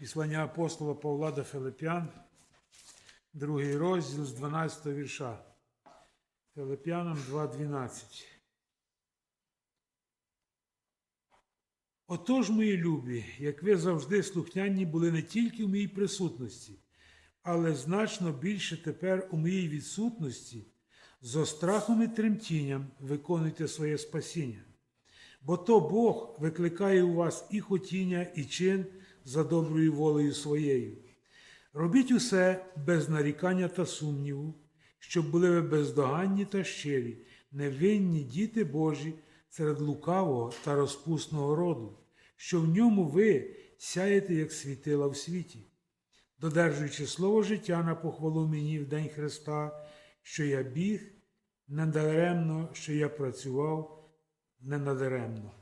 Післання апостола Павла до Филип'ян, другий розділ з 12 вірша. Филип'янам 2.12. Отож, мої любі, як ви завжди слухняні були не тільки в моїй присутності, але значно більше тепер у моїй відсутності, зо страхом і тремтінням виконуйте своє спасіння. Бо то Бог викликає у вас і хотіння, і чин за доброю волею своєю. Робіть усе без нарікання та сумніву, щоб були ви бездоганні та щирі, невинні діти Божі серед лукавого та розпусного роду, що в ньому ви сяєте, як світила в світі, додержуючи слово життя на похвалу мені в день Христа, що я біг недаремно, що я працював ненадаремно.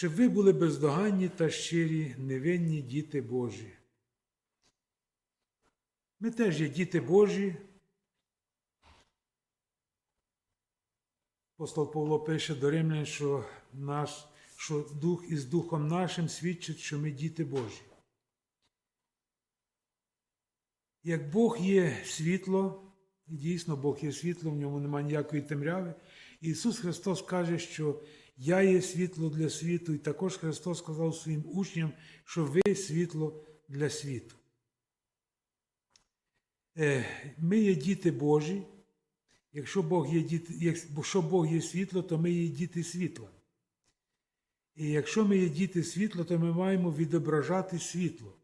Щоб ви були бездоганні та щирі, невинні діти Божі. Ми теж є діти Божі. Апостол Павло пише до Римлян, що, наш, що дух із духом нашим свідчить, що ми діти Божі. Як Бог є світло, і дійсно Бог є світло, в ньому немає ніякої темряви. Ісус Христос каже, що я є світло для світу, і також Христос сказав своїм учням, що ви світло для світу. Е, Ми є діти Божі. Якщо Бог є, діти, якщо Бог є світло, то ми є діти світла. І якщо ми є діти світла, то ми маємо відображати світло,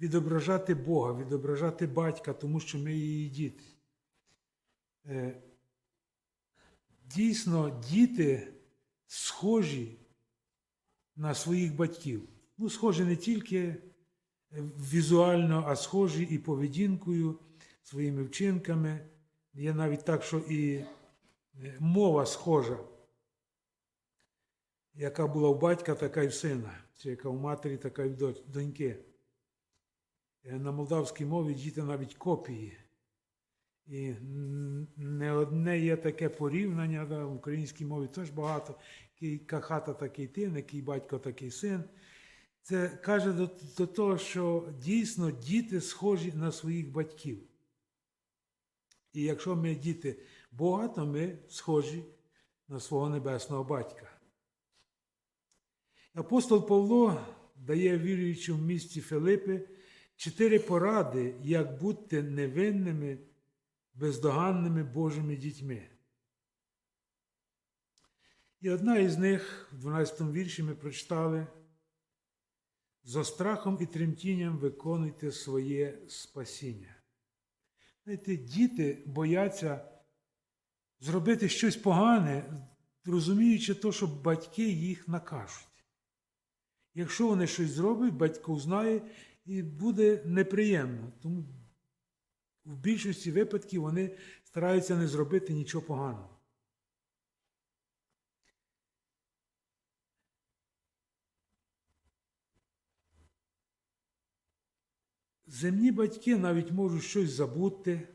відображати Бога, відображати батька, тому що ми її діти. Е, Дійсно, діти схожі на своїх батьків. Ну, схожі не тільки візуально, а схожі і поведінкою, своїми вчинками. Є навіть так, що і мова схожа, яка була в батька, така й в сина, чи яка в матері, така й в доньки. На молдавській мові діти навіть копії. І не одне є таке порівняння, да, в українській мові теж багато. Яка хата такий тин, який батько такий син. Це каже до, до того, що дійсно діти схожі на своїх батьків. І якщо ми діти Бога, то ми схожі на свого небесного батька. Апостол Павло дає віруючим в місті Филипи чотири поради, як бути невинними, бездоганними Божими дітьми. І одна із них, в 12 вірші, ми прочитали. За страхом і тремтінням виконуйте своє спасіння. Знаєте, діти бояться зробити щось погане, розуміючи то, що батьки їх накажуть. Якщо вони щось зроблять, батько узнає і буде неприємно. Тому в більшості випадків вони стараються не зробити нічого поганого. Земні батьки навіть можуть щось забути,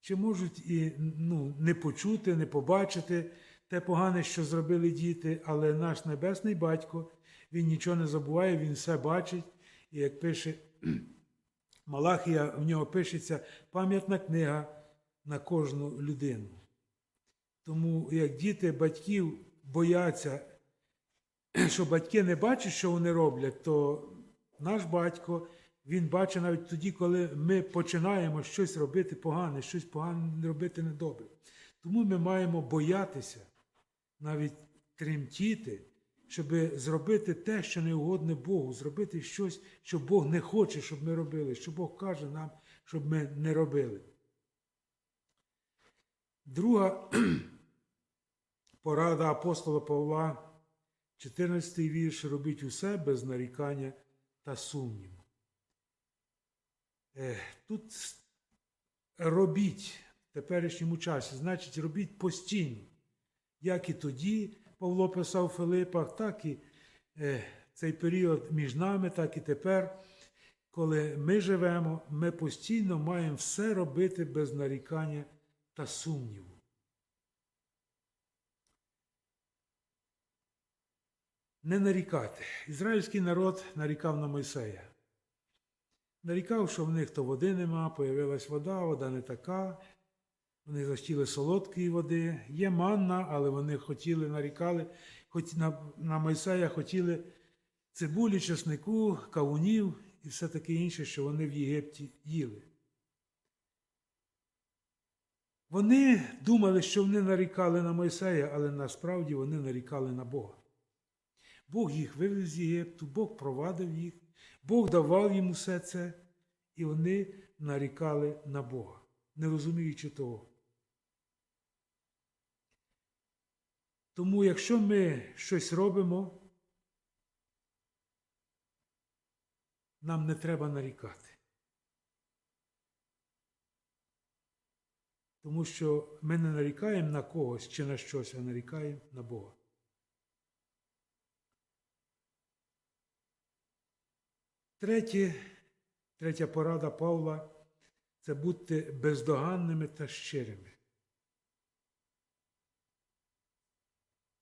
чи можуть і ну, не почути, не побачити те погане, що зробили діти, але наш небесний батько, він нічого не забуває, він все бачить. І як пише Малахія, в нього пишеться пам'ятна книга на кожну людину. Тому як діти батьків бояться, що батьки не бачать, що вони роблять, то наш батько. Він бачить навіть тоді, коли ми починаємо щось робити погане, щось погане робити недобре. Тому ми маємо боятися, навіть тремтіти, щоб зробити те, що не угодне Богу, зробити щось, що Бог не хоче, щоб ми робили, що Бог каже нам, щоб ми не робили. Друга порада апостола Павла, 14 вірш, робіть усе без нарікання та сумніву. Тут робіть в теперішньому часі, значить, робіть постійно. Як і тоді Павло писав в Филипах, так і цей період між нами, так і тепер, коли ми живемо, ми постійно маємо все робити без нарікання та сумніву. не нарікати. Ізраїльський народ нарікав на Мойсея. Нарікав, що в них то води нема, появилась вода, вода не така. Вони захотіли солодкої води. Є манна, але вони хотіли, нарікали, хоч на, на Мойсея хотіли цибулі, чеснику, кавунів і все таке інше, що вони в Єгипті їли. Вони думали, що вони нарікали на Мойсея, але насправді вони нарікали на Бога. Бог їх вивів з Єгипту, Бог провадив їх, Бог давав їм усе це, і вони нарікали на Бога, не розуміючи того. Тому, якщо ми щось робимо, нам не треба нарікати. Тому що ми не нарікаємо на когось чи на щось, а нарікаємо на Бога. Третє, третя порада Павла це бути бездоганними та щирими.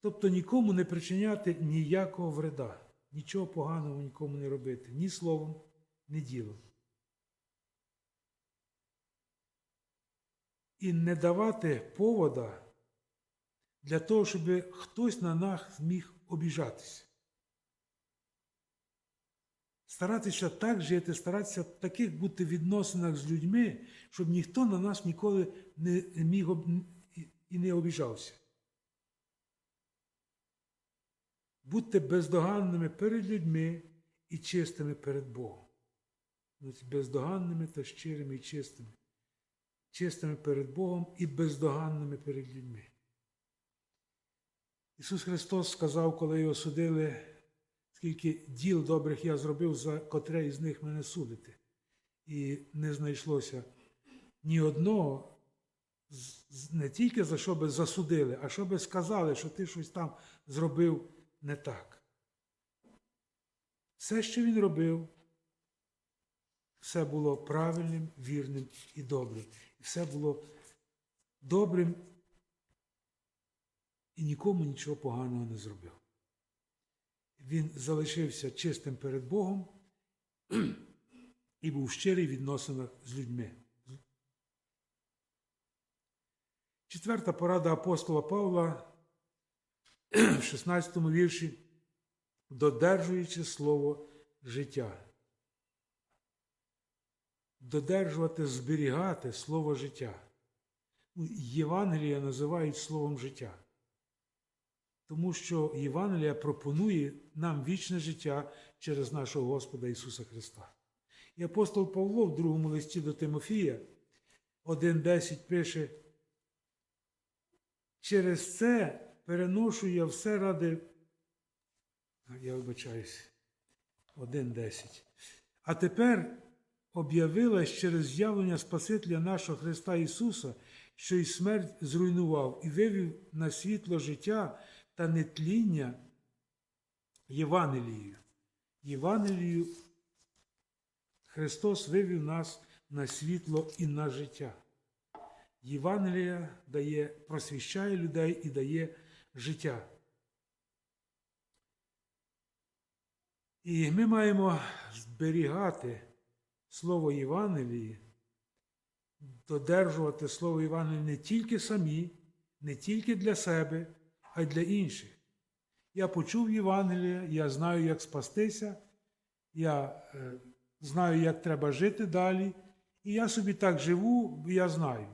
Тобто нікому не причиняти ніякого вреда, нічого поганого нікому не робити, ні словом, ні ділом. І не давати повода для того, щоб хтось на нас міг обіжатися. Старатися так жити, старатися в таких бути відносинах з людьми, щоб ніхто на нас ніколи не міг і не обіжався. Будьте бездоганними перед людьми і чистими перед Богом. Бездоганними та щирими і чистими. Чистими перед Богом і бездоганними перед людьми. Ісус Христос сказав, коли його судили, скільки діл добрих я зробив, за котре із них мене судите. І не знайшлося ні одного, не тільки за що би засудили, а що би сказали, що ти щось там зробив не так. Все, що він робив, все було правильним, вірним і добрим. Все було добрим і нікому нічого поганого не зробив. Він залишився чистим перед Богом і був щирий в відносинах з людьми. Четверта порада апостола Павла в 16 вірші, додержуючи слово життя. Додержувати, зберігати слово життя. Ну, Євангелія називають словом життя. Тому що Євангелія пропонує нам вічне життя через нашого Господа Ісуса Христа. І апостол Павло в другому листі до Тимофія 1.10 пише, через це переношу я все ради. Я вибачаюсь, 1.10. А тепер об'явилась через з'явлення Спасителя нашого Христа Ісуса, що й смерть зруйнував і вивів на світло життя та нетління Євангелією. Євангелією Христос вивів нас на світло і на життя. Євангелія дає, просвіщає людей і дає життя. І ми маємо зберігати Слово Євангелії, додержувати Слово Євангелії не тільки самі, не тільки для себе, а й для інших. Я почув Євангелія, я знаю, як спастися, я е, знаю, як треба жити далі, і я собі так живу, я знаю.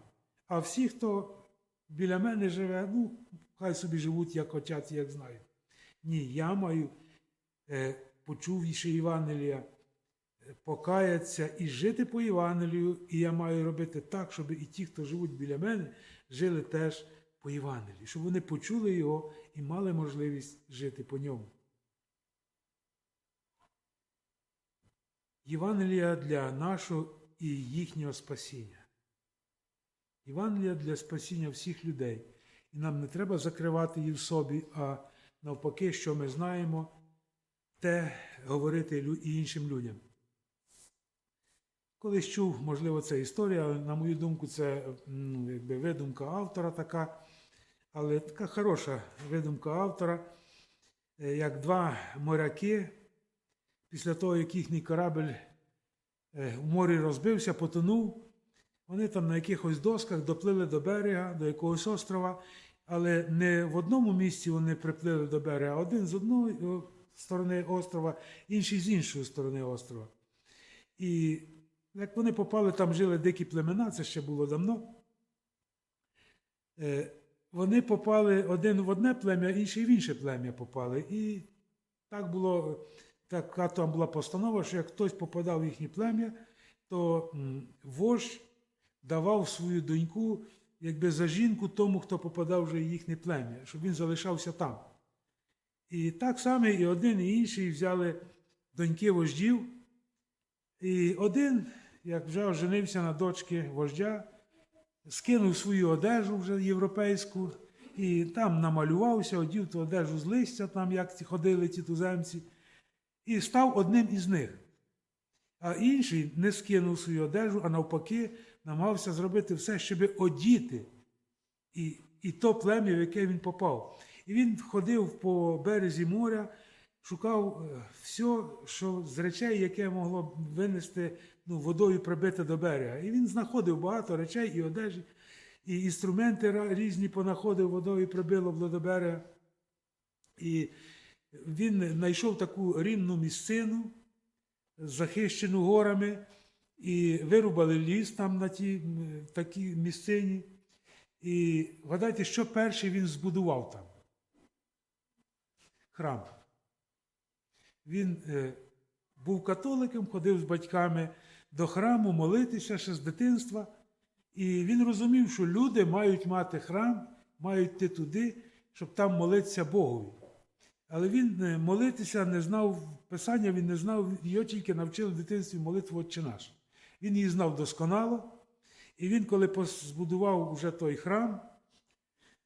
А всі, хто біля мене живе, ну, хай собі живуть, як хочуть, як знають. Ні, я маю, е, почувши Євангелія, покаятися і жити по Євангелію, і я маю робити так, щоб і ті, хто живуть біля мене, жили теж по Євангелії, щоб вони почули його і мали можливість жити по ньому. Євангелія для нашого і їхнього спасіння. Євангелія для спасіння всіх людей. І нам не треба закривати її в собі, а навпаки, що ми знаємо, те говорити і іншим людям. Колись чув, можливо, це історія, на мою думку, це якби видумка автора така, але така хороша видумка автора. е, як два моряки, після того, як їхній корабель е, в морі розбився, потонув, вони там на якихось досках доплили до берега, до якогось острова, але не в одному місці вони приплили до берега, а один з одної сторони острова, інший з іншої сторони острова. І як вони попали, там жили дикі племена, це ще було давно. Е, Вони попали один в одне плем'я, інший в інше плем'я попали. І так було, така там була постанова, що як хтось попадав в їхнє плем'я, то вождь давав свою доньку якби за жінку тому, хто попадав вже в їхнє плем'я, щоб він залишався там. І так само і один, і інший взяли доньки вождів. І один, як вже оженився на дочки вождя, скинув свою одежу вже європейську і там намалювався, одів ту одежу з листя, там як ходили ті туземці, і став одним із них. А інший не скинув свою одежу, а навпаки, намагався зробити все, щоб одіти і, і то плем'я, в яке він попав. І він ходив по березі моря, шукав е, все, що з речей, яке могло винести ну, водою прибити до берега. І він знаходив багато речей і одежі, і інструменти різні понаходив, водою прибило до берега. І він знайшов таку рівну місцину, захищену горами, і вирубали ліс там на тій такій місцині. І вгадайте, що перший він збудував там? Храм. Він е, був католиком, ходив з батьками до храму молитися ще з дитинства. І він розумів, що люди мають мати храм, мають йти туди, щоб там молитися Богові. Але він е, молитися не знав Писання, він не знав, його тільки навчили в дитинстві молитву Отче наш. Він її знав досконало. І він, коли збудував вже той храм,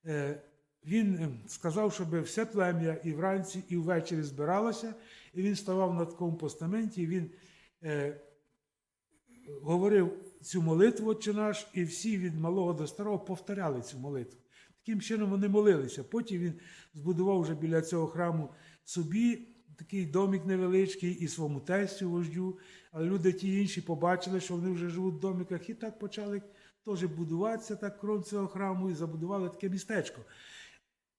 е, він е, сказав, щоб все плем'я і вранці, і ввечері збиралося, і він ставав на такому постаменті, він е, говорив цю молитву «Отче наш, і всі від малого до старого повторяли цю молитву. Таким чином вони молилися. Потім він збудував вже біля цього храму собі такий домик невеличкий і своєму тестю вождю. Але люди ті інші побачили, що вони вже живуть в домиках, і так почали теж будуватися так кром цього храму і забудували таке містечко.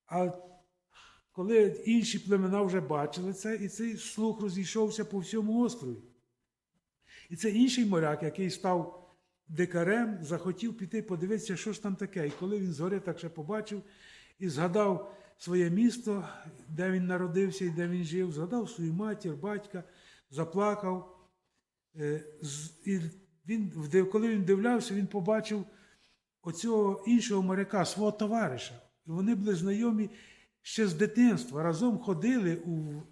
А коли інші племена вже бачили це, і цей слух розійшовся по всьому острові. І це інший моряк, який став дикарем, захотів піти подивитися, що ж там таке. І коли він згори так ще побачив і згадав своє місто, де він народився і де він жив, згадав свою матір, батька, заплакав. Е, І він, коли він дивлявся, він побачив оцього іншого моряка, свого товариша. І вони були знайомі ще з дитинства, разом ходили у,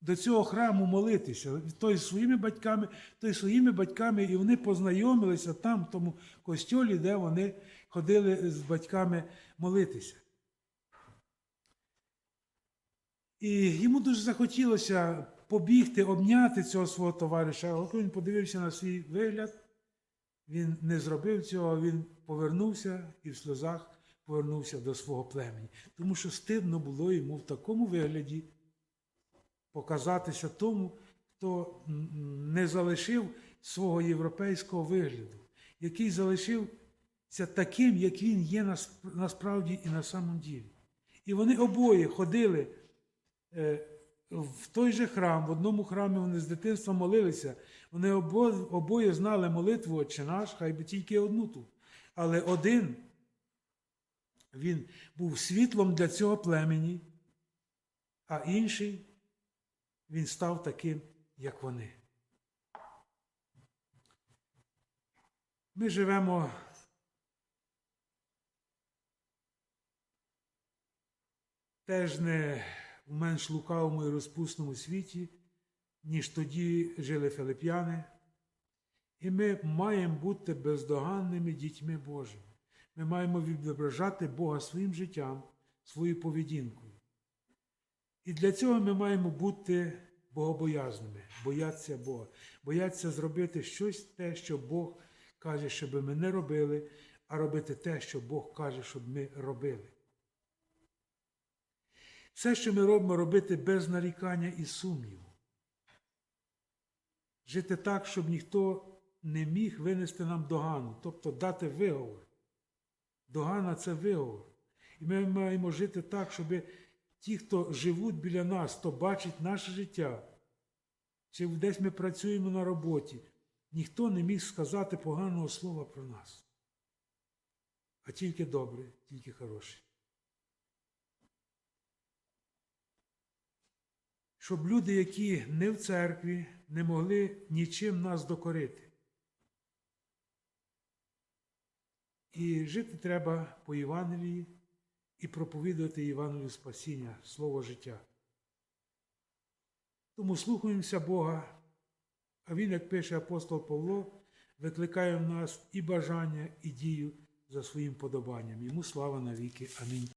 до цього храму молитися. Той зі своїми батьками, той зі своїми батьками, і вони познайомилися там, в тому костьолі, де вони ходили з батьками молитися. І йому дуже захотілося побігти, обняти цього свого товариша. Але коли він подивився на свій вигляд, він не зробив цього, він повернувся і в сльозах повернувся до свого племені. Тому що стидно було йому в такому вигляді показатися тому, хто не залишив свого європейського вигляду, який залишився таким, як він є насправді і на самом ділі. І вони обоє ходили в той же храм, в одному храмі вони з дитинства молилися. Вони обо- обоє знали молитву Отче наш, хай би тільки одну ту. Але один він був світлом для цього племені, а інший він став таким, як вони. Ми живемо теж не в менш лукавому і розпусному світі, ніж тоді жили филип'яни. І ми маємо бути бездоганними дітьми Божими. Ми маємо відображати Бога своїм життям, своєю поведінкою. І для цього ми маємо бути богобоязними, боятися Бога, боятися зробити щось те, що Бог каже, щоб ми не робили, а робити те, що Бог каже, щоб ми робили. Все, що ми робимо, робити без нарікання і сумніву. Жити так, щоб ніхто не міг винести нам догану, тобто дати виговор. Догана це виговор. І ми маємо жити так, щоб ті, хто живуть біля нас, хто бачить наше життя, чи десь ми працюємо на роботі, ніхто не міг сказати поганого слова про нас. А тільки добре, тільки хороше. Щоб люди, які не в церкві, не могли нічим нас докорити. І жити треба по Євангелії і проповідувати Євангелію спасіння, слово життя. Тому слухаємося Бога, а Він, як пише апостол Павло, викликає в нас і бажання, і дію за своїм подобанням. Йому слава навіки. Амінь.